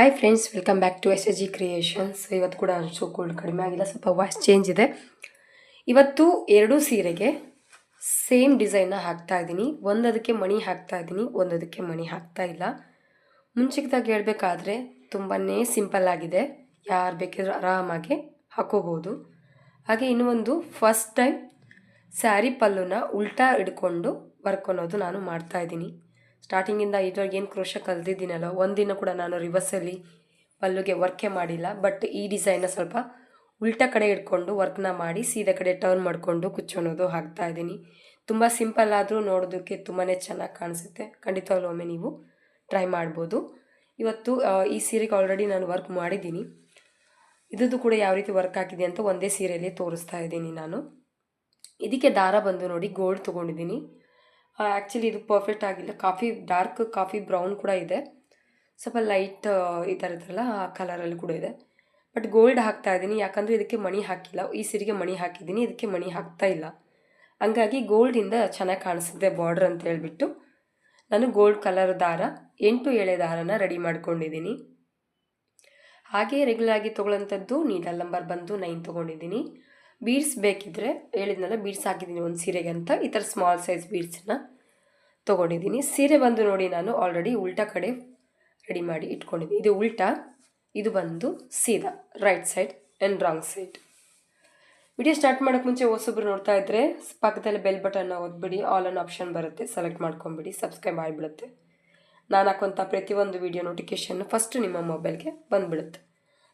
Hi friends welcome back to S S G creations ಇವತ್ತು ಕೂಡ ಅಷ್ಟು ಕೋಲ್ಡ್ ಕಡಿಮೆ ಆಗಿಲ್ಲ, ಸ್ವಲ್ಪ ವಾಯ್ಸ್ ಚೇಂಜ್ ಇದೆ. ಇವತ್ತು ಎರಡೂ ಸೀರೆಗೆ ಸೇಮ್ ಡಿಸೈನ್ನ ಹಾಕ್ತಾ ಇದ್ದೀನಿ. ಒಂದದಕ್ಕೆ ಮಣಿ ಹಾಕ್ತಾ ಇದ್ದೀನಿ, ಒಂದದಕ್ಕೆ ಮಣಿ ಹಾಕ್ತಾ ಇಲ್ಲ. ಮುಂಚಿತಾಗಿ ಹೇಳಬೇಕಾದ್ರೆ ತುಂಬಾ ಸಿಂಪಲ್ ಆಗಿದೆ. ಯಾರು ಬೇಕಿದ್ರೂ ಆರಾಮಾಗಿ ಹಾಕೋಬೋದು. ಹಾಗೆ ಇನ್ನೂ ಒಂದು ಫಸ್ಟ್ ಟೈಮ್ ಸ್ಯಾರಿ ಪಲ್ಲುನ ಉಲ್ಟಾ ಹಿಡ್ಕೊಂಡು ವರ್ಕ್ ಅನ್ನೋದು ನಾನು ಮಾಡ್ತಾ ಇದ್ದೀನಿ. ಸ್ಟಾರ್ಟಿಂಗಿಂದ ಇದ್ರೊಳಗೆ ಏನು ಕ್ರೋಶ ಕಲ್ತಿದ್ದೀನಲ್ಲ ಒಂದಿನ ಕೂಡ ನಾನು ರಿವರ್ಸಲ್ಲಿ ಪಲ್ಲುಗೆ ವರ್ಕೇ ಮಾಡಿಲ್ಲ. ಬಟ್ ಈ ಡಿಸೈನ್ನ ಸ್ವಲ್ಪ ಉಲ್ಟ ಕಡೆ ಇಟ್ಕೊಂಡು ವರ್ಕ್ನ ಮಾಡಿ ಸೀದಾ ಕಡೆ ಟರ್ನ್ ಮಾಡಿಕೊಂಡು ಕುಚ್ಚೋಣೋದು ಹಾಕ್ತಾ ಇದ್ದೀನಿ. ತುಂಬ ಸಿಂಪಲ್ ಆದರೂ ನೋಡೋದಕ್ಕೆ ತುಂಬಾ ಚೆನ್ನಾಗಿ ಕಾಣಿಸುತ್ತೆ. ಖಂಡಿತವಾಗ್ಲೂ ಒಮ್ಮೆ ನೀವು ಟ್ರೈ ಮಾಡ್ಬೋದು. ಇವತ್ತು ಈ ಸೀರೆಗೆ ಆಲ್ರೆಡಿ ನಾನು ವರ್ಕ್ ಮಾಡಿದ್ದೀನಿ. ಇದ್ದು ಕೂಡ ಯಾವ ರೀತಿ ವರ್ಕ್ ಹಾಕಿದೆ ಅಂತ ಒಂದೇ ಸೀರೆಯಲ್ಲಿ ತೋರಿಸ್ತಾ ಇದ್ದೀನಿ ನಾನು. ಇದಕ್ಕೆ ದಾರ ಬಂದು ನೋಡಿ ಗೋಲ್ಡ್ ತೊಗೊಂಡಿದ್ದೀನಿ. ಆ್ಯಕ್ಚುಲಿ ಇದು ಪರ್ಫೆಕ್ಟ್ ಆಗಿಲ್ಲ. ಕಾಫಿ ಡಾರ್ಕ್ ಕಾಫಿ ಬ್ರೌನ್ ಕೂಡ ಇದೆ. ಸ್ವಲ್ಪ ಲೈಟ್ ಈ ಥರ ಇದ್ರಲ್ಲ ಆ ಕಲರಲ್ಲಿ ಕೂಡ ಇದೆ. ಬಟ್ ಗೋಲ್ಡ್ ಹಾಕ್ತಾ ಇದ್ದೀನಿ. ಯಾಕಂದರೆ ಇದಕ್ಕೆ ಮಣಿ ಹಾಕಿಲ್ಲ. ಈ ಸೀರೆಗೆ ಮಣಿ ಹಾಕಿದ್ದೀನಿ. ಇದಕ್ಕೆ ಮಣಿ ಹಾಕ್ತಾ ಇಲ್ಲ. ಹಂಗಾಗಿ ಗೋಲ್ಡಿಂದ ಚೆನ್ನಾಗಿ ಕಾಣಿಸುತ್ತೆ ಬಾರ್ಡ್ರ್ ಅಂತ ಹೇಳ್ಬಿಟ್ಟು. ನಾನು ಗೋಲ್ಡ್ ಕಲರ್ ದಾರ, ಎಂಟು ಎಳೆ ದಾರನ ರೆಡಿ ಮಾಡ್ಕೊಂಡಿದ್ದೀನಿ. ಹಾಗೆ ರೆಗ್ಯುಲರ್ ಆಗಿ ತೊಗೊಳ್ಳೋಂಥದ್ದು ನೀಡಲ್ ನಂಬರ್ ಬಂದು ನೈನ್ ತೊಗೊಂಡಿದ್ದೀನಿ. ಬೀಡ್ಸ್ ಬೇಕಿದ್ದರೆ ಹೇಳಿದ್ನಲ್ಲ ಬೀಡ್ಸ್ ಹಾಕಿದ್ದೀನಿ ಒಂದು ಸೀರೆಗೆ ಅಂತ. ಈ ಥರ ಸ್ಮಾಲ್ ಸೈಜ್ ಬೀಡ್ಸನ್ನ ತೊಗೊಂಡಿದ್ದೀನಿ. ಸೀರೆ ಬಂದು ನೋಡಿ ನಾನು ಆಲ್ರೆಡಿ ಉಲ್ಟಾ ಕಡೆ ರೆಡಿ ಮಾಡಿ ಇಟ್ಕೊಂಡಿದ್ದೀನಿ. ಇದು ಉಲ್ಟಾ, ಇದು ಬಂದು ಸೀದಾ right side and wrong side video start ಮಾಡೋಕ್ಕೆ ಮುಂಚೆ ಹೊಸೊಬ್ರು ನೋಡ್ತಾ ಇದ್ದರೆ ಪಕ್ಕದಲ್ಲಿ ಬೆಲ್ ಬಟನ್ನ ಓದ್ಬಿಡಿ ಆಲ್ ಅನ್ ಆಪ್ಷನ್ ಬರುತ್ತೆ. ಸೆಲೆಕ್ಟ್ ಮಾಡ್ಕೊಂಬಿಡಿ ಸಬ್ಸ್ಕ್ರೈಬ್ ಆಗಿಬಿಡುತ್ತೆ ನಾನು ಹಾಕುವಂಥ ಪ್ರತಿಯೊಂದು ವಿಡಿಯೋ ನೋಟಿಫಿಕೇಷನ್ ಫಸ್ಟ್ ನಿಮ್ಮ ಮೊಬೈಲ್ಗೆ ಬಂದುಬಿಡುತ್ತೆ.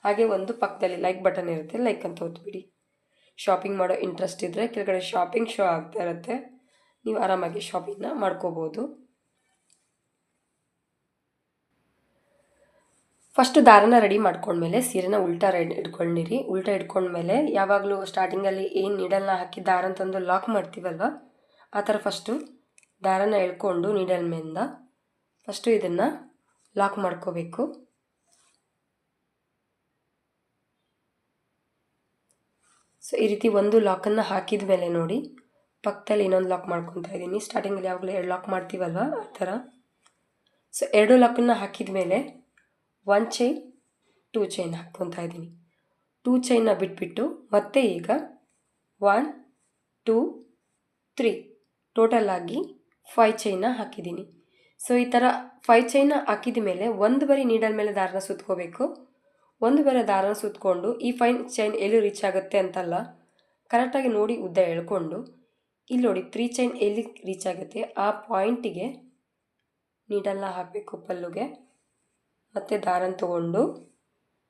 ಹಾಗೆ ಒಂದು ಪಕ್ಕದಲ್ಲಿ ಲೈಕ್ ಬಟನ್ ಇರುತ್ತೆ ಲೈಕ್ ಅಂತ ಒತ್ಬಿಡಿ ಶಾಪಿಂಗ್ ಮಾಡೋ ಇಂಟ್ರೆಸ್ಟ್ ಇದ್ದರೆ ಕೆಳಗಡೆ ಶಾಪಿಂಗ್ ಶೋ ಆಗ್ತಾ ಇರುತ್ತೆ. ನೀವು ಆರಾಮಾಗಿ ಶಾಪಿಂಗ್ನ ಮಾಡ್ಕೋಬೋದು. ಫಸ್ಟ್ ದಾರನ ರೆಡಿ ಮಾಡ್ಕೊಂಡ್ಮೇಲೆ ಸೀರೆನ ಉಲ್ಟಾ ರೆಡಿ ಇಟ್ಕೊಂಡಿರಿ. ಉಲ್ಟಾ ಇಟ್ಕೊಂಡ್ಮೇಲೆ ಯಾವಾಗಲೂ ಸ್ಟಾರ್ಟಿಂಗಲ್ಲಿ ಏನು ನೀಡಲ್ನ ಹಾಕಿ ದಾರ ಅಂತಂದು ಲಾಕ್ ಮಾಡ್ತೀವಲ್ವ? ಆ ಥರ ಫಸ್ಟು ದಾರನ ಎಳ್ಕೊಂಡು ನೀಡಲ್ ಮೇಲಿಂದ ಫಸ್ಟು ಇದನ್ನು ಲಾಕ್ ಮಾಡ್ಕೋಬೇಕು. ಸೊ ಈ ರೀತಿ ಒಂದು ಲಾಕನ್ನು ಹಾಕಿದ ಮೇಲೆ ನೋಡಿ, ಪಕ್ಕದಲ್ಲಿ ಇನ್ನೊಂದು ಲಾಕ್ ಮಾಡ್ಕೊತಾ ಇದ್ದೀನಿ. ಸ್ಟಾರ್ಟಿಂಗಲ್ಲಿ ಯಾವಾಗಲೂ ಎರಡು ಲಾಕ್ ಮಾಡ್ತೀವಲ್ವ? ಆ ಥರ. ಸೊ ಎರಡು ಲಾಕನ್ನು ಹಾಕಿದ ಮೇಲೆ ಒನ್ ಚೈನ್ ಟೂ ಚೈನ್ ಹಾಕ್ಕೊತಾ ಇದ್ದೀನಿ. ಟೂ ಚೈನ್ನ ಬಿಟ್ಬಿಟ್ಟು ಮತ್ತೆ ಈಗ ಒನ್ ಟೂ ತ್ರೀ ಟೋಟಲ್ ಆಗಿ ಫೈ ಚೈನ್ನ ಹಾಕಿದ್ದೀನಿ. ಸೊ ಈ ಥರ ಫೈವ್ ಚೈನ್ನ ಹಾಕಿದ ಮೇಲೆ ಒಂದು ಬರಿ ನೀಡಲ್ ಮೇಲೆ ದಾರನ ಸುತ್ಕೋಬೇಕು. ಒಂದು ವೇಳೆ ದಾರನ ಸುತ್ತಕೊಂಡು ಈ ಫೈನ್ ಚೈನ್ ಎಲ್ಲಿ ರೀಚ್ ಆಗುತ್ತೆ ಅಂತಲ್ಲ, ಕರೆಕ್ಟಾಗಿ ನೋಡಿ ಉದ್ದ ಎಳ್ಕೊಂಡು, ಇಲ್ಲಿ ನೋಡಿ ತ್ರೀ ಚೈನ್ ಎಲ್ಲಿ ರೀಚ್ ಆಗುತ್ತೆ, ಆ ಪಾಯಿಂಟಿಗೆ ನೀಡಲ್ನ ಹಾಕಬೇಕು ಪಲ್ಲುಗೆ. ಮತ್ತು ದಾರನ ತಗೊಂಡು,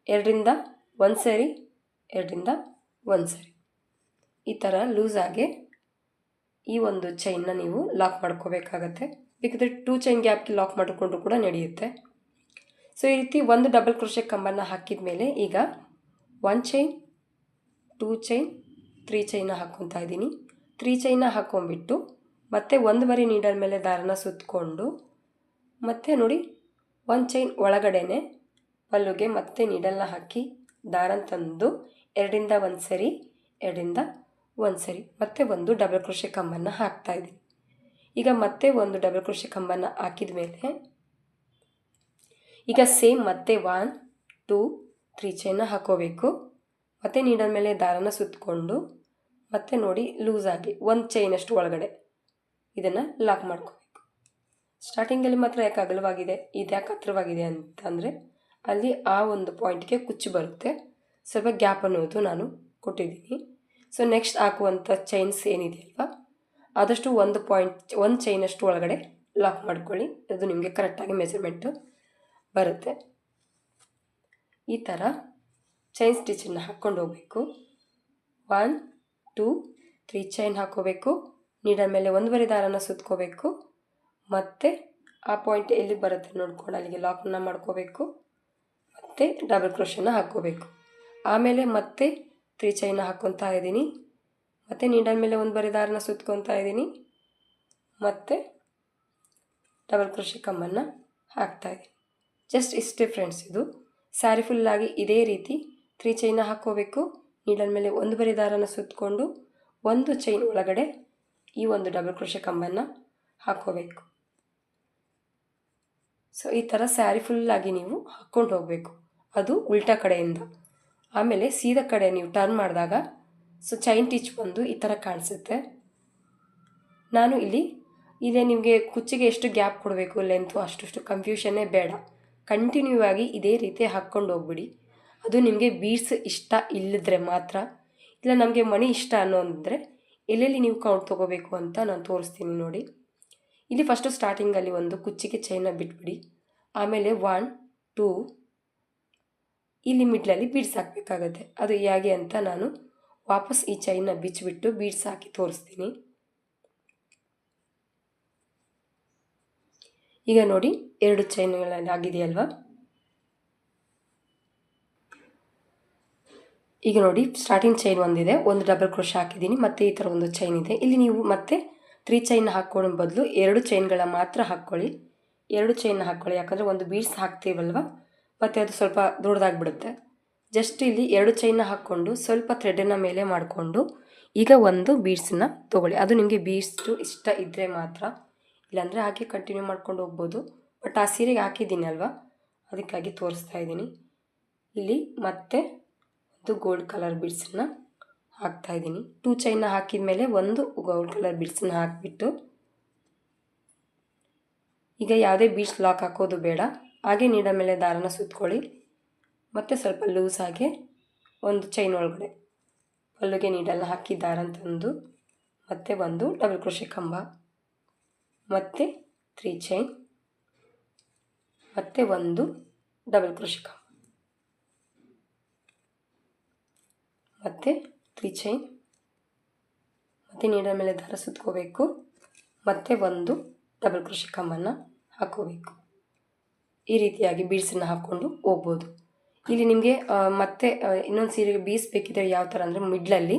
ಎರಡರಿಂದ ಒಂದು ಸರಿ, ಎರಡರಿಂದ ಒಂದು ಸರಿ. ಈ ಥರ ಲೂಸಾಗಿ ಈ ಒಂದು ಚೈನ್ನ ನೀವು ಲಾಕ್ ಮಾಡ್ಕೋಬೇಕಾಗತ್ತೆ. ಬೇಕಿದ್ರೆ ಟೂ ಚೈನ್ ಗ್ಯಾಪ್ಗೆ ಲಾಕ್ ಮಾಡಿಕೊಂಡ್ರು ಕೂಡ ನಡೆಯುತ್ತೆ. ಸೊ ಈ ರೀತಿ ಒಂದು ಡಬಲ್ ಕ್ರೋಶೆ ಕಂಬನ್ನು ಹಾಕಿದ ಮೇಲೆ ಈಗ one chain two chain three ಚೈನ ಹಾಕ್ಕೊತಾ ಇದ್ದೀನಿ. ತ್ರೀ ಚೈನ ಹಾಕ್ಕೊಂಬಿಟ್ಟು ಮತ್ತೆ ಒಂದು ಬರಿ ನೀಡಲ್ ಮೇಲೆ ದಾರನ ಸುತ್ತಕೊಂಡು ಮತ್ತೆ ನೋಡಿ ಒಂದು ಚೈನ್ ಒಳಗಡೆನೆ ಪಲ್ಲುಗೆ ಮತ್ತೆ ನೀಡಲ್ನ ಹಾಕಿ ದಾರನ ತಂದು ಎರಡಿಂದ ಒಂದು ಸರಿ, ಎರಡಿಂದ ಒಂದು ಸರಿ ಮತ್ತೆ ಒಂದು ಡಬಲ್ ಕ್ರೋಶೆ ಕಂಬನ್ನು ಹಾಕ್ತಾ ಇದ್ದೀನಿ. ಈಗ ಮತ್ತೆ ಒಂದು ಡಬಲ್ ಕ್ರೋಶೆ ಕಂಬನ್ನು ಹಾಕಿದ ಮೇಲೆ ಈಗ ಸೇಮ್ ಮತ್ತೆ ಒನ್, ಟೂ, ತ್ರೀ ಚೈನ ಹಾಕೋಬೇಕು. ಮತ್ತೆ ನೀಡಲ್ ಮೇಲೆ ದಾರನ ಸುತ್ತಕೊಂಡು ಮತ್ತೆ ನೋಡಿ ಲೂಸಾಗಿ ಒಂದು ಚೈನಷ್ಟು ಒಳಗಡೆ ಇದನ್ನು ಲಾಕ್ ಮಾಡ್ಕೋಬೇಕು. ಸ್ಟಾರ್ಟಿಂಗಲ್ಲಿ ಮಾತ್ರ ಯಾಕೆ ಅಗಲವಾಗಿದೆ? ಇದು ಯಾಕೆ ಹತ್ರವಾಗಿದೆ ಅಂತಂದರೆ ಅಲ್ಲಿ ಆ ಒಂದು ಪಾಯಿಂಟ್ಗೆ ಕುಚ್ಚು ಬರುತ್ತೆ. ಸ್ವಲ್ಪ ಗ್ಯಾಪ್ ಅನ್ನೋದು ನಾನು ಕೊಟ್ಟಿದ್ದೀನಿ. ಸೊ ನೆಕ್ಸ್ಟ್ ಹಾಕುವಂಥ ಚೈನ್ಸ್ ಏನಿದೆ ಅಲ್ವಾ? ಆದಷ್ಟು ಒಂದು ಪಾಯಿಂಟ್ ಒಂದು ಚೈನಷ್ಟು ಒಳಗಡೆ ಲಾಕ್ ಮಾಡ್ಕೊಳ್ಳಿ. ಅದು ನಿಮಗೆ ಕರೆಕ್ಟಾಗಿ ಮೆಜರ್ಮೆಂಟು ಬರುತ್ತೆ. ಈ ಥರ ಚೈನ್ ಸ್ಟಿಚನ್ನು ಹಾಕ್ಕೊಂಡು ಹೋಗಬೇಕು. ಒನ್ ಟೂ ತ್ರೀ ಚೈನ್ ಹಾಕ್ಕೋಬೇಕು ನೀಡಲ್ ಮೇಲೆ ಒಂದುವರೆ ದಾರನ ಸುತ್ಕೋಬೇಕು. ಮತ್ತು ಆ ಪಾಯಿಂಟ್ ಎಲ್ಲಿಗೆ ಬರುತ್ತೆ ನೋಡ್ಕೊಂಡು ಅಲ್ಲಿಗೆ ಲಾಕ್ನ ಮಾಡ್ಕೋಬೇಕು. ಮತ್ತು ಡಬಲ್ ಕ್ರೋಶನ್ನ ಹಾಕ್ಕೋಬೇಕು. ಆಮೇಲೆ ಮತ್ತೆ ತ್ರೀ ಚೈನ ಹಾಕ್ಕೊತಾ ಇದ್ದೀನಿ. ಮತ್ತು ನೀಡಲ್ ಮೇಲೆ ಒಂದು ಬರಿ ದಾರನ ಸುತ್ಕೊತಾ ಇದ್ದೀನಿ. ಮತ್ತು ಡಬಲ್ ಕ್ರೋಶೆ ಕಮ್ಮನ್ನು ಹಾಕ್ತಾಯಿದ್ದೀನಿ ಜಸ್ಟ್ ಇಷ್ಟೇ ಫ್ರೆಂಡ್ಸ್ ಇದು. ಸ್ಯಾರಿ ಫುಲ್ಲಾಗಿ ಇದೇ ರೀತಿ ತ್ರೀ ಚೈನ ಹಾಕ್ಕೋಬೇಕು. ನೀಡಲ್ ಮೇಲೆ ಒಂದು ಬರಿ ದಾರನ ಸುತ್ತಕೊಂಡು ಒಂದು ಚೈನ್ ಒಳಗಡೆ ಈ ಒಂದು ಡಬಲ್ ಕ್ರೋಶೆ ಕಂಬನ್ನು ಹಾಕ್ಕೋಬೇಕು. ಸೊ ಈ ಥರ ಸ್ಯಾರಿ ಫುಲ್ಲಾಗಿ ನೀವು ಹಾಕ್ಕೊಂಡು ಹೋಗಬೇಕು. ಅದು ಉಲ್ಟಾ ಕಡೆಯಿಂದ. ಆಮೇಲೆ ಸೀದಾ ಕಡೆ ನೀವು ಟರ್ನ್ ಮಾಡಿದಾಗ ಸೊ ಚೈನ್ ಟಿಚ್ ಬಂದು ಈ ಥರ ಕಾಣಿಸುತ್ತೆ. ನಾನು ಇಲ್ಲಿ, ಇಲ್ಲೇ ನಿಮಗೆ ಕುಚ್ಚಿಗೆ ಎಷ್ಟು ಗ್ಯಾಪ್ ಕೊಡಬೇಕು ಲೆಂತು ಅಷ್ಟು ಕನ್ಫ್ಯೂಷನ್ನೇ ಬೇಡ. ಕಂಟಿನ್ಯೂ ಆಗಿ ಇದೇ ರೀತಿ ಹಾಕ್ಕೊಂಡು ಹೋಗ್ಬಿಡಿ. ಅದು ನಿಮಗೆ ಬೀಡ್ಸ್ ಇಷ್ಟ ಇಲ್ಲದ್ರೆ ಮಾತ್ರ, ಇಲ್ಲ ನಮಗೆ ಮಣಿ ಇಷ್ಟ ಅನ್ನೋ ಅಂದರೆ ಎಲ್ಲೆಲ್ಲಿ ನೀವು ಕೌಂಟ್ ತೊಗೋಬೇಕು ಅಂತ ನಾನು ತೋರಿಸ್ತೀನಿ ನೋಡಿ. ಇಲ್ಲಿ ಫಸ್ಟು ಸ್ಟಾರ್ಟಿಂಗಲ್ಲಿ ಒಂದು ಕುಚ್ಚಿಗೆ ಚೈನ ಬಿಟ್ಬಿಡಿ. ಆಮೇಲೆ ಒನ್ ಟೂ ಇಲ್ಲಿ ಮಿಡ್ಲಲ್ಲಿ ಬೀಡ್ಸ್ ಹಾಕಬೇಕಾಗತ್ತೆ. ಅದು ಹೇಗೆ ಅಂತ ನಾನು ವಾಪಸ್ ಈ ಚೈನ ಬಿಚ್ಚಿಬಿಟ್ಟು ಬೀಡ್ಸ್ ಹಾಕಿ ತೋರಿಸ್ತೀನಿ. ಈಗ ನೋಡಿ ಎರಡು ಚೈನ್ಗಳಲ್ಲಿ ಆಗಿದೆಯಲ್ವಾ? ಈಗ ನೋಡಿ ಸ್ಟಾರ್ಟಿಂಗ್ ಚೈನ್ ಒಂದಿದೆ, ಒಂದು ಡಬಲ್ ಕ್ರೋಶ್ ಹಾಕಿದ್ದೀನಿ, ಮತ್ತು ಈ ಥರ ಒಂದು ಚೈನ್ ಇದೆ. ಇಲ್ಲಿ ನೀವು ಮತ್ತೆ ತ್ರೀ ಚೈನ್ ಹಾಕ್ಕೊಳ್ಳೋ ಬದಲು ಎರಡು ಚೈನ್ಗಳ ಮಾತ್ರ ಹಾಕ್ಕೊಳ್ಳಿ. ಎರಡು ಚೈನ್ ಹಾಕ್ಕೊಳ್ಳಿ, ಯಾಕಂದರೆ ಒಂದು ಬೀಡ್ಸ್ ಹಾಕ್ತೀವಲ್ವ? ಮತ್ತು ಅದು ಸ್ವಲ್ಪ ದೊಡ್ಡದಾಗ್ಬಿಡುತ್ತೆ. ಜಸ್ಟ್ ಇಲ್ಲಿ ಎರಡು ಚೈನ್ನ ಹಾಕ್ಕೊಂಡು ಸ್ವಲ್ಪ ಥ್ರೆಡನ್ನು ಮೇಲೆ ಮಾಡಿಕೊಂಡು ಈಗ ಒಂದು ಬೀಡ್ಸನ್ನ ತೊಗೊಳ್ಳಿ. ಅದು ನಿಮಗೆ ಬೀಡ್ಸ್ ಇಷ್ಟ ಇದ್ದರೆ ಮಾತ್ರ. ಇಲ್ಲಾಂದರೆ ಹಾಗೆ ಕಂಟಿನ್ಯೂ ಮಾಡ್ಕೊಂಡು ಹೋಗ್ಬೋದು. ಬಟ್ ಆ ಸೀರೆಗೆ ಹಾಕಿದ್ದೀನಿ ಅಲ್ವಾ? ಅದಕ್ಕಾಗಿ ತೋರಿಸ್ತಾ ಇದ್ದೀನಿ. ಇಲ್ಲಿ ಮತ್ತೆ ಒಂದು ಗೋಲ್ಡ್ ಕಲರ್ ಬಿಡ್ಸನ್ನ ಹಾಕ್ತಾಯಿದ್ದೀನಿ ಟೂ ಚೈನ ಹಾಕಿದ ಮೇಲೆ ಒಂದು ಗೋಲ್ಡ್ ಕಲರ್ ಬಿಡ್ಸನ್ನ ಹಾಕಿಬಿಟ್ಟು ಈಗ ಯಾವುದೇ ಬೀಡ್ಸ್ ಲಾಕ್ ಹಾಕೋದು ಬೇಡ. ಹಾಗೆ ನೀಡ ಮೇಲೆ ದಾರನ ಸುತ್ಕೊಳ್ಳಿ. ಮತ್ತು ಸ್ವಲ್ಪ ಲೂಸ್ ಆಗಿ ಒಂದು ಚೈನ್ ಒಳಗಡೆ ಪಲ್ಲುಗೆ ನೀಡಲ್ಲ ಹಾಕಿ ದಾರ ತಂದು ಮತ್ತೆ ಒಂದು ಡಬಲ್ ಕೃಷಿ ಕಂಬ. ಮತ್ತು ತ್ರೀ ಚೈನ್ ಮತ್ತೆ ಒಂದು ಡಬಲ್ ಕೃಷಿಕ. ಮತ್ತೆ ತ್ರೀ ಚೈನ್ ಮತ್ತು ನೀಡ ಮೇಲೆ ದಾರ ಸುತ್ಕೋಬೇಕು, ಮತ್ತು ಒಂದು ಡಬಲ್ ಕೃಷಿ ಕಂಬನ್ನು ಹಾಕೋಬೇಕು. ಈ ರೀತಿಯಾಗಿ ಬೀಡ್ಸನ್ನು ಹಾಕ್ಕೊಂಡು ಹೋಗ್ಬೋದು. ಇಲ್ಲಿ ನಿಮಗೆ ಮತ್ತೆ ಇನ್ನೊಂದು ಸೀರೆಗೆ ಬೀಸ್ ಬೇಕಿದ್ರೆ ಯಾವ ಥರ ಅಂದರೆ ಮಿಡ್ಲಲ್ಲಿ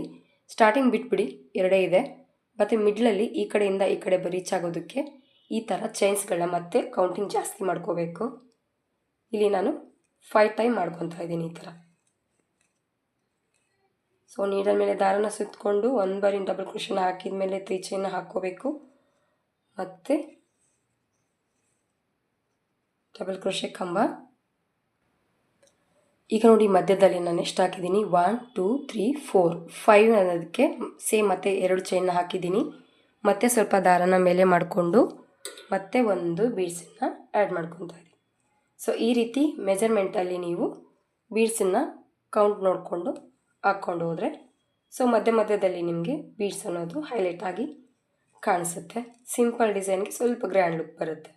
ಸ್ಟಾರ್ಟಿಂಗ್ ಬಿಟ್ಬಿಡಿ, ಎರಡೇ ಇದೆ. ಮತ್ತು ಮಿಡ್ಲಲ್ಲಿ ಈ ಕಡೆಯಿಂದ ಈ ಕಡೆ ರೀಚ್ ಆಗೋದಕ್ಕೆ ಈ ಥರ ಚೈನ್ಸ್ಗಳನ್ನ ಮತ್ತೆ ಕೌಂಟಿಂಗ್ ಜಾಸ್ತಿ ಮಾಡ್ಕೋಬೇಕು. ಇಲ್ಲಿ ನಾನು ಫೈವ್ ಟೈಮ್ ಮಾಡ್ಕೊತಾ ಇದ್ದೀನಿ ಈ ಥರ ಸೊ ನೀಡಲ್ ಮೇಲೆ ದಾರನ ಸುತ್ತಕೊಂಡು ಒಂದು ಬಾರಿ ಡಬಲ್ ಕ್ರೋಷನ್ ಹಾಕಿದ ಮೇಲೆ ತ್ರೀ ಚೈನ್ ಹಾಕ್ಕೋಬೇಕು. ಮತ್ತು ಡಬಲ್ ಕ್ರೋಶೆ ಕಂಬ. ಈಗ ನೋಡಿ ಮಧ್ಯದಲ್ಲಿ ನಾನು ಎಷ್ಟು ಹಾಕಿದ್ದೀನಿ? One two three four five ಅನ್ನೋದಕ್ಕೆ ಸೇಮ್ ಮತ್ತೆ ಎರಡು ಚೈನ್ನ ಹಾಕಿದ್ದೀನಿ. ಮತ್ತೆ ಸ್ವಲ್ಪ ದಾರನ ಮೇಲೆ ಮಾಡಿಕೊಂಡು ಮತ್ತೆ ಒಂದು ಬೀಡ್ಸನ್ನು ಆ್ಯಡ್ ಮಾಡ್ಕೊತಾ ಇದ್ದೀನಿ ಸೊ ಈ ರೀತಿ ಮೆಜರ್ಮೆಂಟಲ್ಲಿ ನೀವು ಬೀಡ್ಸನ್ನು ಕೌಂಟ್ ನೋಡಿಕೊಂಡು ಹಾಕ್ಕೊಂಡು ಹೋದರೆ ಸೊ ಮಧ್ಯ ಮಧ್ಯದಲ್ಲಿ ನಿಮಗೆ ಬೀಡ್ಸ್ ಅನ್ನೋದು ಹೈಲೈಟ್ ಆಗಿ ಕಾಣಿಸುತ್ತೆ. ಸಿಂಪಲ್ ಡಿಸೈನ್ಗೆ ಸ್ವಲ್ಪ ಗ್ರ್ಯಾಂಡ್ ಲುಕ್ ಬರುತ್ತೆ.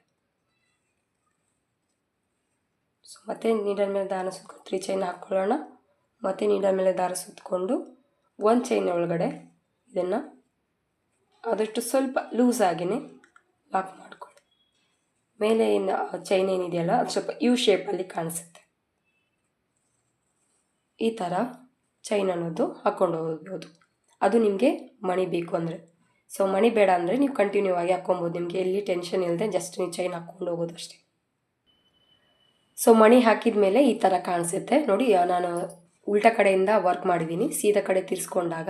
ಸೊ ಮತ್ತೆ ನೀಡಲ್ ಮೇಲೆ ದಾರ ಸುತ್ಕೊಂಡು ತ್ರೀ ಚೈನ್ ಹಾಕ್ಕೊಳ್ಳೋಣ ಮತ್ತು ನೀಡಲ್ ಮೇಲೆ ದಾರ ಸುತ್ತಕೊಂಡು ಒಂದು ಚೈನ್ ಒಳಗಡೆ ಇದನ್ನು ಆದಷ್ಟು ಸ್ವಲ್ಪ ಲೂಸ್ ಆಗಿನೇ ಲಾಕ್ ಮಾಡಿಕೊಳ್ಳಿ. ಮೇಲೆ ಏನು ಚೈನ್ ಏನಿದೆಯಲ್ಲ, ಅದು ಸ್ವಲ್ಪ ಯು ಶೇಪಲ್ಲಿ ಕಾಣಿಸುತ್ತೆ. ಈ ಥರ ಚೈನ್ ಅನ್ನೋದು ಹಾಕ್ಕೊಂಡು ಹೋಗ್ಬೋದು. ಅದು ನಿಮಗೆ ಮಣಿ ಬೇಕು ಅಂದರೆ. ಸೊ ಮಣಿ ಬೇಡ ಅಂದರೆ ನೀವು ಕಂಟಿನ್ಯೂ ಆಗಿ ಹಾಕ್ಕೊಬೋದು. ನಿಮಗೆ ಎಲ್ಲಿ ಟೆನ್ಷನ್ ಇಲ್ಲದೆ ಜಸ್ಟ್ ನೀವು ಚೈನ್ ಹಾಕ್ಕೊಂಡು ಹೋಗೋದು ಅಷ್ಟೇ. ಸೊ ಮಣಿ ಹಾಕಿದ ಮೇಲೆ ಈ ಥರ ಕಾಣಿಸುತ್ತೆ. ನೋಡಿ ನಾನು ಉಲ್ಟ ಕಡೆಯಿಂದ ವರ್ಕ್ ಮಾಡಿದ್ದೀನಿ ಸೀದಾ ಕಡೆ ತಿರ್ಸ್ಕೊಂಡಾಗ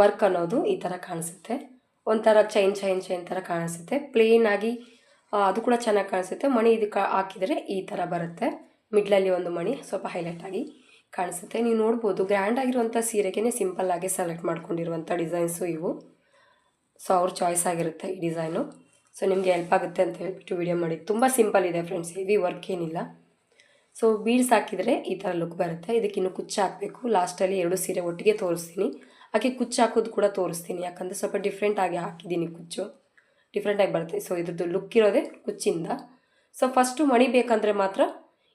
ವರ್ಕ್ ಅನ್ನೋದು ಈ ಥರ ಕಾಣಿಸುತ್ತೆ. ಒಂಥರ ಚೈನ್ ಚೈನ್ ಚೈನ್ ಥರ ಕಾಣಿಸುತ್ತೆ. ಪ್ಲೇನ್ ಆಗಿ ಅದು ಕೂಡ ಚೆನ್ನಾಗಿ ಕಾಣಿಸುತ್ತೆ. ಮಣಿ ಇದಕ್ಕೆ ಹಾಕಿದರೆ ಈ ಥರ ಬರುತ್ತೆ. ಮಿಡ್ಲಲ್ಲಿ ಒಂದು ಮಣಿ ಸ್ವಲ್ಪ ಹೈಲೈಟ್ ಆಗಿ ಕಾಣಿಸುತ್ತೆ. ನೀವು ನೋಡ್ಬೋದು ಗ್ರ್ಯಾಂಡ್ ಆಗಿರುವಂಥ ಸೀರೆಗೆ ಸಿಂಪಲ್ ಆಗಿ ಸೆಲೆಕ್ಟ್ ಮಾಡ್ಕೊಂಡಿರುವಂಥ ಡಿಸೈನ್ಸು ಇವು. ಸೊ ಅವ್ರ ಚಾಯ್ಸ್ ಆಗಿರುತ್ತೆ ಈ ಡಿಸೈನು ಸೊ ನಿಮಗೆ ಹೆಲ್ಪ್ ಆಗುತ್ತೆ ಅಂತ ಹೇಳ್ಬಿಟ್ಟು ವಿಡಿಯೋ ಮಾಡಿ ತುಂಬ ಸಿಂಪಲ್ ಇದೆ ಫ್ರೆಂಡ್ಸ್ ಹೆವಿ ವರ್ಕ್ ಏನಿಲ್ಲ. ಸೊ ಬೀಡ್ಸ್ ಹಾಕಿದರೆ ಈ ಥರ ಲುಕ್ ಬರುತ್ತೆ. ಇದಕ್ಕೆ ಇನ್ನು ಕುಚ್ಚು ಹಾಕಬೇಕು. ಲಾಸ್ಟಲ್ಲಿ ಎರಡು ಸೀರೆ ಒಟ್ಟಿಗೆ ತೋರಿಸ್ತೀನಿ. ಹಾಗೆ ಕುಚ್ಚು ಹಾಕೋದು ಕೂಡ ತೋರಿಸ್ತೀನಿ. ಯಾಕಂದರೆ ಸ್ವಲ್ಪ ಡಿಫ್ರೆಂಟಾಗಿ ಹಾಕಿದ್ದೀನಿ ಕುಚ್ಚು. ಡಿಫ್ರೆಂಟಾಗಿ ಬರುತ್ತೆ. ಸೊ ಇದ್ರದ್ದು ಲುಕ್ ಇರೋದೇ ಕುಚ್ಚಿಂದ. ಸೊ ಫಸ್ಟು ಮಣಿ ಬೇಕಂದರೆ ಮಾತ್ರ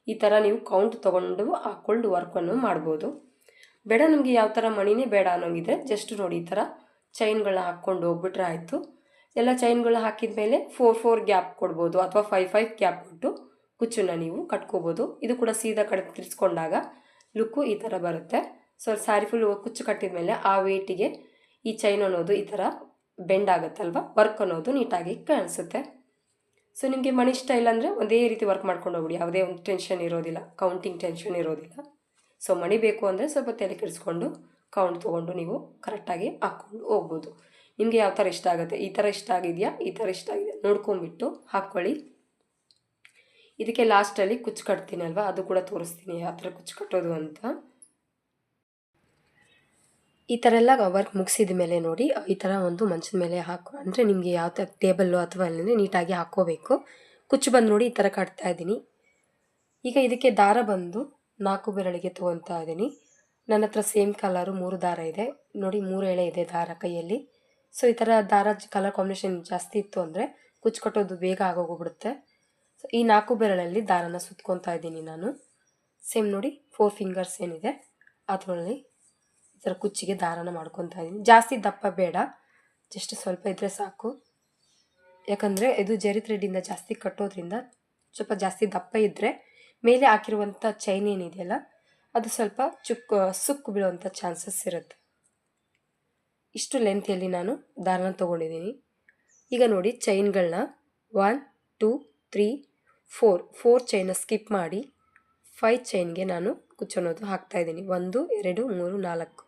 ಈ ಥರ ನೀವು ಕೌಂಟ್ ತೊಗೊಂಡು ಹಾಕ್ಕೊಂಡು ವರ್ಕನ್ನು ಮಾಡ್ಬೋದು. ಬೇಡ ನಮಗೆ ಯಾವ ಥರ ಮಣಿನೇ ಬೇಡ ಅನ್ನೋಂಗಿದ್ರೆ ಜಸ್ಟ್ ನೋಡಿ ಈ ಥರ ಚೈನ್ಗಳನ್ನ ಹಾಕ್ಕೊಂಡು ಹೋಗ್ಬಿಟ್ರೆ ಆಯಿತು. ಎಲ್ಲ ಚೈನ್ಗಳು ಹಾಕಿದ ಮೇಲೆ ಫೋರ್ ಫೋರ್ ಗ್ಯಾಪ್ ಕೊಡ್ಬೋದು ಅಥವಾ ಫೈವ್ ಫೈವ್ ಗ್ಯಾಪ್ ಕೊಟ್ಟು ಕುಚ್ಚನ್ನು ನೀವು ಕಟ್ಕೋಬೋದು. ಇದು ಕೂಡ ಸೀದಾ ಕಡೆ ತಿರ್ಸ್ಕೊಂಡಾಗ ಲುಕ್ಕು ಈ ಥರ ಬರುತ್ತೆ. ಸೊ ಸ್ಯಾರಿ ಫುಲ್ ಕುಚ್ಚು ಕಟ್ಟಿದ ಮೇಲೆ ಆ ವೇಟಿಗೆ ಈ ಚೈನ್ ಅನ್ನೋದು ಈ ಥರ ಬೆಂಡ್ ಆಗುತ್ತಲ್ವ? ವರ್ಕ್ ಅನ್ನೋದು ನೀಟಾಗಿ ಕಾಣಿಸುತ್ತೆ. ಸೊ ನಿಮಗೆ ಮಣಿ ಇಲ್ಲ ಅಂದರೆ ಒಂದೇ ರೀತಿ ವರ್ಕ್ ಮಾಡ್ಕೊಂಡು ಹೋಗ್ಬಿಡಿ. ಯಾವುದೇ ಒಂದು ಟೆನ್ಷನ್ ಇರೋದಿಲ್ಲ. ಕೌಂಟಿಂಗ್ ಟೆನ್ಷನ್ ಇರೋದಿಲ್ಲ. ಸೊ ಮಣಿ ಬೇಕು ಅಂದರೆ ಸ್ವಲ್ಪ ತಲೆ ಕೆಡಿಸ್ಕೊಂಡು ಕೌಂಟ್ ತೊಗೊಂಡು ನೀವು ಕರೆಕ್ಟಾಗಿ ಹಾಕ್ಕೊಂಡು ಹೋಗ್ಬೋದು. ನಿಮಗೆ ಯಾವ ಥರ ಇಷ್ಟ ಆಗುತ್ತೆ? ಈ ಥರ ಇಷ್ಟ ಆಗಿದೆಯಾ? ಈ ಥರ ಇಷ್ಟ ಆಗಿದೆ ನೋಡ್ಕೊಂಬಿಟ್ಟು ಹಾಕ್ಕೊಳ್ಳಿ. ಇದಕ್ಕೆ ಲಾಸ್ಟಲ್ಲಿ ಕುಚ್ಚು ಕಟ್ತೀನಿ ಅಲ್ವಾ? ಅದು ಕೂಡ ತೋರಿಸ್ತೀನಿ, ಯಾವ ಥರ ಕುಚ್ಚು ಕಟ್ಟೋದು ಅಂತ. ಈ ಥರ ಎಲ್ಲ ವರ್ಕ್ ಮುಗಿಸಿದ ಮೇಲೆ ನೋಡಿ, ಈ ಥರ ಒಂದು ಮಂಚದ ಮೇಲೆ ಹಾಕೋ. ಅಂದರೆ ನಿಮಗೆ ಯಾವ ಥರ ಟೇಬಲ್ಲು ಅಥವಾ ಅಲ್ಲೇ ನೀಟಾಗಿ ಹಾಕ್ಕೋಬೇಕು. ಕುಚ್ಚು ಬಂದು ನೋಡಿ ಈ ಥರ ಕಟ್ತಾ ಇದ್ದೀನಿ. ಈಗ ಇದಕ್ಕೆ ದಾರ ಬಂದು ನಾಲ್ಕು ಬೆರಳಿಗೆ ತೊಗೊತಾ ಇದ್ದೀನಿ. ನನ್ನ ಹತ್ರ ಸೇಮ್ ಕಲರು ಮೂರು ದಾರ ಇದೆ. ನೋಡಿ ಮೂರು ಎಳೆ ಇದೆ ದಾರ ಕೈಯಲ್ಲಿ. ಸೊ ಈ ಥರ ದಾರ ಕಲರ್ ಕಾಂಬಿನೇಷನ್ ಜಾಸ್ತಿ ಇತ್ತು ಅಂದರೆ ಕುಚ್ಚು ಕಟ್ಟೋದು ಬೇಗ ಆಗೋಗ್ಬಿಡುತ್ತೆ. ಸೊ ಈ ನಾಲ್ಕು ಬೆರಳಲ್ಲಿ ದಾರನ ಸುತ್ಕೊತಾ ಇದ್ದೀನಿ ನಾನು. ಸೇಮ್ ನೋಡಿ ಫೋರ್ ಫಿಂಗರ್ಸ್ ಏನಿದೆ, ಅದರಲ್ಲಿ ಈ ಥರ ಕುಚ್ಚಿಗೆ ದಾರನ ಮಾಡ್ಕೊತಾ ಇದ್ದೀನಿ. ಜಾಸ್ತಿ ದಪ್ಪ ಬೇಡ ಜಸ್ಟ್ ಸ್ವಲ್ಪ ಇದ್ದರೆ ಸಾಕು. ಯಾಕಂದರೆ ಇದು ಜರಿ ಥ್ರೆಡ್ಡಿಂದ ಜಾಸ್ತಿ ಕಟ್ಟೋದ್ರಿಂದ ಸ್ವಲ್ಪ ಜಾಸ್ತಿ ದಪ್ಪ ಇದ್ದರೆ ಮೇಲೆ ಹಾಕಿರುವಂಥ ಚೈನ್ ಏನಿದೆಯಲ್ಲ, ಅದು ಸ್ವಲ್ಪ ಚುಕ್ ಸುಕ್ಕು ಬೀಳುವಂಥ ಚಾನ್ಸಸ್ ಇರುತ್ತೆ. ಇಷ್ಟು ಲೆಂಥಲ್ಲಿ ನಾನು ದಾರನ ತೊಗೊಂಡಿದ್ದೀನಿ. ಈಗ ನೋಡಿ ಚೈನ್ಗಳನ್ನ one two three four four ಚೈನ ಸ್ಕಿಪ್ ಮಾಡಿ ಫೈವ್ ಚೈನ್ಗೆ ನಾನು ಕುಚ್ಚನ್ನೋದು ಹಾಕ್ತಾಯಿದ್ದೀನಿ ಒಂದು, ಎರಡು, ಮೂರು, ನಾಲ್ಕು,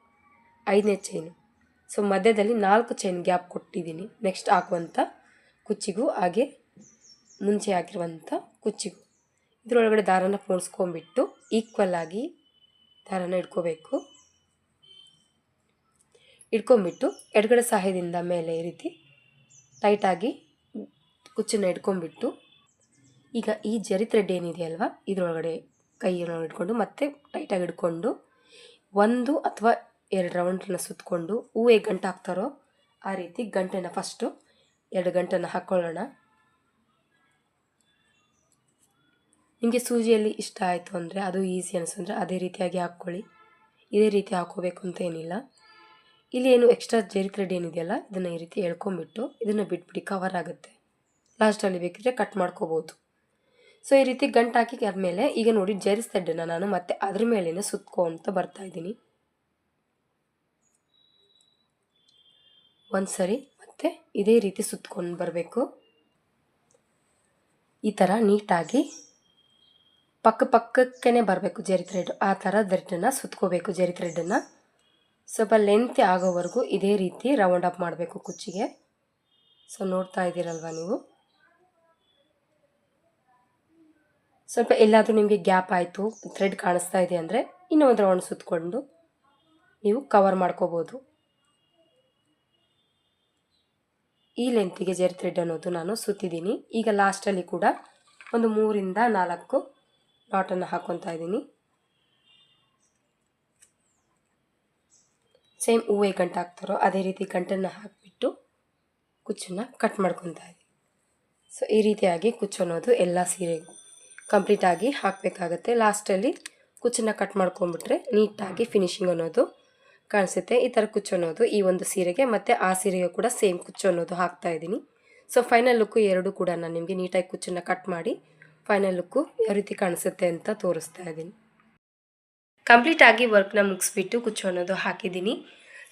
ಐದನೇ ಚೈನು ಸೊ ಮಧ್ಯದಲ್ಲಿ ನಾಲ್ಕು ಚೈನ್ ಗ್ಯಾಪ್ ಕೊಟ್ಟಿದ್ದೀನಿ. ನೆಕ್ಸ್ಟ್ ಹಾಕುವಂಥ ಕುಚ್ಚಿಗೂ, ಹಾಗೆ ಮುಂಚೆ ಹಾಕಿರುವಂಥ ಕುಚ್ಚಿಗೂ. ಇದರೊಳಗಡೆ ದಾರನ ಪೋಣಿಸ್ಕೊಂಬಿಟ್ಟು ಈಕ್ವಲ್ ಆಗಿ ದಾರನ ಇಟ್ಕೋಬೇಕು. ಇಟ್ಕೊಂಬಿಟ್ಟು ಎಡಗಡೆ ಸಹಾಯದಿಂದ ಮೇಲೆ ಈ ರೀತಿ ಟೈಟಾಗಿ ಕುಚ್ಚನ್ನು ಇಟ್ಕೊಂಬಿಟ್ಟು ಈಗ ಈ ಜರಿ ಥ್ರೆಡ್ ಏನಿದೆಯಲ್ವ ಇದರೊಳಗಡೆ ಕೈಯನ್ನು ಇಟ್ಕೊಂಡು ಮತ್ತೆ ಟೈಟಾಗಿ ಇಟ್ಕೊಂಡು ಒಂದು ಅಥವಾ ಎರಡು ರೌಂಡನ್ನ ಸುತ್ತಕೊಂಡು ಹೂವು ಹೇಗೆ ಗಂಟು ಹಾಕ್ತಾರೋ ಆ ರೀತಿ ಗಂಟೆನ ಫಸ್ಟು ಎರಡು ಗಂಟೆನ ಹಾಕ್ಕೊಳ್ಳೋಣ ನಿಮಗೆ ಸೂಜಿಯಲ್ಲಿ ಇಷ್ಟ ಆಯಿತು ಅಂದರೆ ಅದು ಈಸಿ ಅನಿಸಂದ್ರೆ ಅದೇ ರೀತಿಯಾಗಿ ಹಾಕ್ಕೊಳ್ಳಿ. ಇದೇ ರೀತಿ ಹಾಕೋಬೇಕು ಅಂತ ಏನಿಲ್ಲ. ಇಲ್ಲಿ ಏನು ಎಕ್ಸ್ಟ್ರಾ ಜೇರಿ ಥ್ರೆಡ್ ಏನಿದೆಯಲ್ಲ ಇದನ್ನು ಈ ರೀತಿ ಎಳ್ಕೊಂಬಿಟ್ಟು ಇದನ್ನು ಬಿಟ್ಬಿಟ್ಟು ಕವರ್ ಆಗುತ್ತೆ. ಲಾಸ್ಟಲ್ಲಿ ಬೇಕಿದ್ರೆ ಕಟ್ ಮಾಡ್ಕೋಬೋದು. ಸೊ ಈ ರೀತಿ ಗಂಟು ಹಾಕಿ ಆದಮೇಲೆ ಈಗ ನೋಡಿ ಜೇರಿ ಥ್ರೆಡ್ಡನ್ನು ನಾನು ಮತ್ತೆ ಅದ್ರ ಮೇಲೇ ಸುತ್ಕೊಂತ ಬರ್ತಾ ಇದ್ದೀನಿ. ಒಂದು ಸರಿ ಮತ್ತೆ ಇದೇ ರೀತಿ ಸುತ್ಕೊಂಡು ಬರಬೇಕು. ಈ ಥರ ನೀಟಾಗಿ ಪಕ್ಕ ಪಕ್ಕಕ್ಕೇ ಬರಬೇಕು ಜರಿ ಥ್ರೆಡ್ ಆ ಥರ ಥ್ರೆಡ್ಡನ್ನು ಸುತ್ಕೋಬೇಕು ಜರಿ ಥ್ರೆಡ್ಡನ್ನು ಸ್ವಲ್ಪ ಲೆಂತ್ ಆಗೋವರೆಗೂ ಇದೇ ರೀತಿ ರೌಂಡ್ ಅಪ್ ಮಾಡಬೇಕು ಕುಚ್ಚಿಗೆ. ಸೊ ನೋಡ್ತಾ ಇದ್ದೀರಲ್ವ ನೀವು? ಸ್ವಲ್ಪ ಎಲ್ಲಾದರೂ ನಿಮಗೆ ಗ್ಯಾಪ್ ಆಯಿತು ಥ್ರೆಡ್ ಕಾಣಿಸ್ತಾ ಇದೆ ಅಂದರೆ ಇನ್ನೂ ಒಂದು ರೌಂಡ್ ಸುತ್ತಕೊಂಡು ನೀವು ಕವರ್ ಮಾಡ್ಕೋಬೋದು. ಈ ಲೆಂತಿಗೆ ಜೆರ್ ಥ್ರೆಡ್ ಅನ್ನೋದು ನಾನು ಸುತ್ತಿದ್ದೀನಿ. ಈಗ ಲಾಸ್ಟಲ್ಲಿ ಕೂಡ ಒಂದು ಮೂರಿಂದ ನಾಲ್ಕು ನಾಟನ್ನು ಹಾಕ್ಕೊತಾ ಇದ್ದೀನಿ. ಸೇಮ್ ಹೂವು ಗಂಟು ಹಾಕ್ತಾರೋ ಅದೇ ರೀತಿ ಗಂಟನ್ನು ಹಾಕಿಬಿಟ್ಟು ಕುಚ್ಚನ್ನ ಕಟ್ ಮಾಡ್ಕೊತಾ ಇದ್ದೀನಿ ಸೊ ಈ ರೀತಿಯಾಗಿ ಕುಚ್ಚು ಅನ್ನೋದು ಎಲ್ಲ ಸೀರೆಗೂ ಕಂಪ್ಲೀಟಾಗಿ ಹಾಕಬೇಕಾಗತ್ತೆ. ಲಾಸ್ಟಲ್ಲಿ ಕುಚ್ಚನ್ನ ಕಟ್ ಮಾಡ್ಕೊಂಬಿಟ್ರೆ ನೀಟಾಗಿ ಫಿನಿಶಿಂಗ್ ಅನ್ನೋದು ಕಾಣಿಸುತ್ತೆ. ಈ ಥರ ಕುಚ್ಚು ಅನ್ನೋದು ಈ ಒಂದು ಸೀರೆಗೆ ಮತ್ತು ಆ ಸೀರೆಗೆ ಕೂಡ ಸೇಮ್ ಕುಚ್ಚು ಅನ್ನೋದು ಹಾಕ್ತಾ ಇದ್ದೀನಿ. ಸೊ ಫೈನಲ್ ಲುಕ್ಕು ಎರಡು ಕೂಡ ನಾನು ನಿಮಗೆ ನೀಟಾಗಿ ಕುಚ್ಚನ್ನು ಕಟ್ ಮಾಡಿ ಫೈನಲ್ ಲುಕ್ಕು ಯಾವ ರೀತಿ ಕಾಣಿಸುತ್ತೆ ಅಂತ ತೋರಿಸ್ತಾ ಇದ್ದೀನಿ. ಕಂಪ್ಲೀಟಾಗಿ ವರ್ಕ್ನ ಮುಗಿಸ್ಬಿಟ್ಟು ಕುಚ್ಚು ಅನ್ನೋದು ಹಾಕಿದ್ದೀನಿ.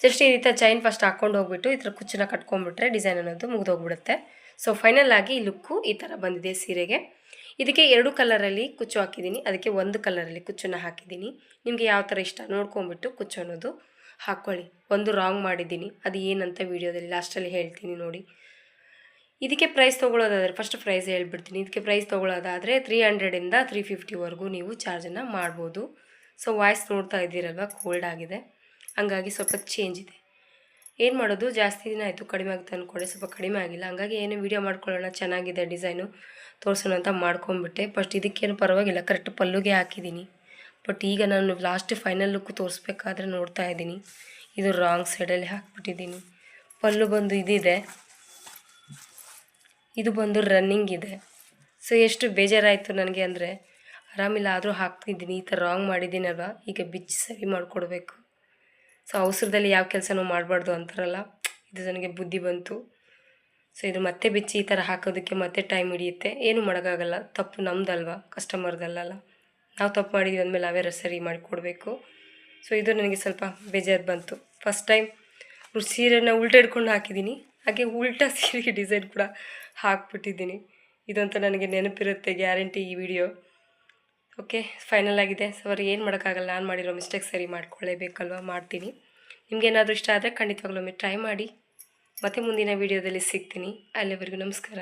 ಜಸ್ಟ್ ಈ ರೀತಿ ಚೈನ್ ಫಸ್ಟ್ ಹಾಕ್ಕೊಂಡು ಹೋಗ್ಬಿಟ್ಟು ಈ ಥರ ಕುಚ್ಚನ್ನ ಕಟ್ಕೊಂಡ್ಬಿಟ್ರೆ ಡಿಸೈನ್ ಅನ್ನೋದು ಮುಗಿದೋಗ್ಬಿಡುತ್ತೆ. ಸೊ ಫೈನಲ್ ಆಗಿ ಈ ಲುಕ್ಕು ಈ ಥರ ಬಂದಿದೆ ಸೀರೆಗೆ. ಇದಕ್ಕೆ ಎರಡು ಕಲರಲ್ಲಿ ಕುಚ್ಚು ಹಾಕಿದ್ದೀನಿ. ಅದಕ್ಕೆ ಒಂದು ಕಲರಲ್ಲಿ ಕುಚ್ಚನ್ನು ಹಾಕಿದ್ದೀನಿ. ನಿಮಗೆ ಯಾವ ಥರ ಇಷ್ಟ ನೋಡ್ಕೊಂಬಿಟ್ಟು ಕುಚ್ಚು ಅನ್ನೋದು ಹಾಕ್ಕೊಳ್ಳಿ. ಒಂದು ರಾಂಗ್ ಮಾಡಿದ್ದೀನಿ. ಅದು ಏನಂತ ವೀಡಿಯೋದಲ್ಲಿ ಲಾಸ್ಟಲ್ಲಿ ಹೇಳ್ತೀನಿ ನೋಡಿ. ಇದಕ್ಕೆ ಪ್ರೈಸ್ ತೊಗೊಳ್ಳೋದಾದರೆ ಫಸ್ಟ್ ಪ್ರೈಸ್ ಹೇಳ್ಬಿಡ್ತೀನಿ. ಇದಕ್ಕೆ ಪ್ರೈಸ್ ತೊಗೊಳ್ಳೋದಾದರೆ ತ್ರೀ ಹಂಡ್ರೆಡಿಂದ ತ್ರೀ ಫಿಫ್ಟಿವರೆಗೂ ನೀವು ಚಾರ್ಜನ್ನು ಮಾಡ್ಬೋದು. ಸೊ ವಾಯ್ಸ್ ನೋಡ್ತಾ ಇದ್ದೀರಲ್ವ? ಕೋಲ್ಡ್ ಆಗಿದೆ. ಹಂಗಾಗಿ ಸ್ವಲ್ಪ ಚೇಂಜ್ ಇದೆ. ಏನು ಮಾಡೋದು? ಜಾಸ್ತಿ ದಿನ ಆಯಿತು, ಕಡಿಮೆ ಆಗುತ್ತೆ ಅಂದ್ಕೊಂಡೆ ಸ್ವಲ್ಪ ಕಡಿಮೆ ಆಗಿಲ್ಲ. ಹಂಗಾಗಿ ಏನು ವೀಡಿಯೋ ಮಾಡ್ಕೊಳ್ಳೋಣ, ಚೆನ್ನಾಗಿದೆ ಡಿಸೈನು ತೋರಿಸೋಣ ಅಂತ ಮಾಡ್ಕೊಂಬಿಟ್ಟೆ ಫಸ್ಟ್ ಇದಕ್ಕೇನು ಪರವಾಗಿಲ್ಲ. ಕರೆಕ್ಟ್ ಪಲ್ಲುಗೆ ಹಾಕಿದ್ದೀನಿ. ಬಟ್ ಈಗ ನಾನು ಲಾಸ್ಟ್ ಫೈನಲ್ ಲುಕ್ ತೋರಿಸ್ಬೇಕಾದ್ರೆ ನೋಡ್ತಾ ಇದ್ದೀನಿ. ಇದು ರಾಂಗ್ ಸೈಡಲ್ಲಿ ಹಾಕ್ಬಿಟ್ಟಿದ್ದೀನಿ. ಪಲ್ಲು ಬಂದು ಇದಿದೆ. ಇದು ಬಂದು ರನ್ನಿಂಗ್ ಇದೆ. ಸೊ ಎಷ್ಟು ಬೇಜಾರಾಯಿತು ನನಗೆ ಅಂದರೆ ಆರಾಮಿಲ್ಲ, ಆದರೂ ಹಾಕ್ತಿದ್ದೀನಿ, ಈ ಥರ ರಾಂಗ್ ಮಾಡಿದ್ದೀನಲ್ವ? ಈಗ ಬಿಚ್ಚಿ ಸರಿ ಮಾಡಿಕೊಡ್ಬೇಕು. ಸೊ ಅವಸರದಲ್ಲಿ ಯಾವ ಕೆಲಸನೂ ಮಾಡಬಾರ್ದು ಅಂತಾರಲ್ಲ, ಇದು ನನಗೆ ಬುದ್ಧಿ ಬಂತು. ಸೊ ಇದು ಮತ್ತೆ ಬಿಚ್ಚಿ ಈ ಥರ ಹಾಕೋದಕ್ಕೆ ಮತ್ತೆ ಟೈಮ್ ಹಿಡಿಯುತ್ತೆ. ಏನು ಮಾಡೋಕ್ಕಾಗಲ್ಲ, ತಪ್ಪು ನಮ್ಮದಲ್ವ ಕಸ್ಟಮರ್ದಲ್ಲ ನಾವು ತಪ್ಪು ಮಾಡಿದ್ವಿ ಅಂದಮೇಲೆ ಅವೇ ಸರಿ ಮಾಡಿಕೊಡ್ಬೇಕು. ಸೊ ಇದು ನನಗೆ ಸ್ವಲ್ಪ ಬೇಜಾರು ಬಂತು. ಫಸ್ಟ್ ಟೈಮ್ ಸೀರೆನ ಉಲ್ಟ ಹಿಡ್ಕೊಂಡು ಹಾಕಿದ್ದೀನಿ. ಹಾಗೆ ಉಲ್ಟಾ ಸೀರೆಗೆ ಡಿಸೈನ್ ಕೂಡ ಹಾಕ್ಬಿಟ್ಟಿದ್ದೀನಿ. ಇದಂತೂ ನನಗೆ ನೆನಪಿರುತ್ತೆ ಗ್ಯಾರಂಟಿ ಈ ವಿಡಿಯೋ ಓಕೆ ಫೈನಲ್ ಆಗಿದೆ. ಸರಿ ಏನು ಮಾಡೋಕ್ಕಾಗಲ್ಲ, ನಾನು ಮಾಡಿರೋ ಮಿಸ್ಟೇಕ್ ಸರಿ ಮಾಡ್ಕೊಳ್ಳೇಬೇಕಲ್ವ? ಮಾಡ್ತೀನಿ. ನಿಮಗೇನಾದರೂ ಇಷ್ಟ ಆದರೆ ಖಂಡಿತವಾಗ್ಲೂ ಒಮ್ಮೆ ಟ್ರೈ ಮಾಡಿ. ಮತ್ತೆ ಮುಂದಿನ ವೀಡಿಯೋದಲ್ಲಿ ಸಿಗ್ತೀನಿ. ಅಲ್ಲಿವರೆಗೂ ನಮಸ್ಕಾರ.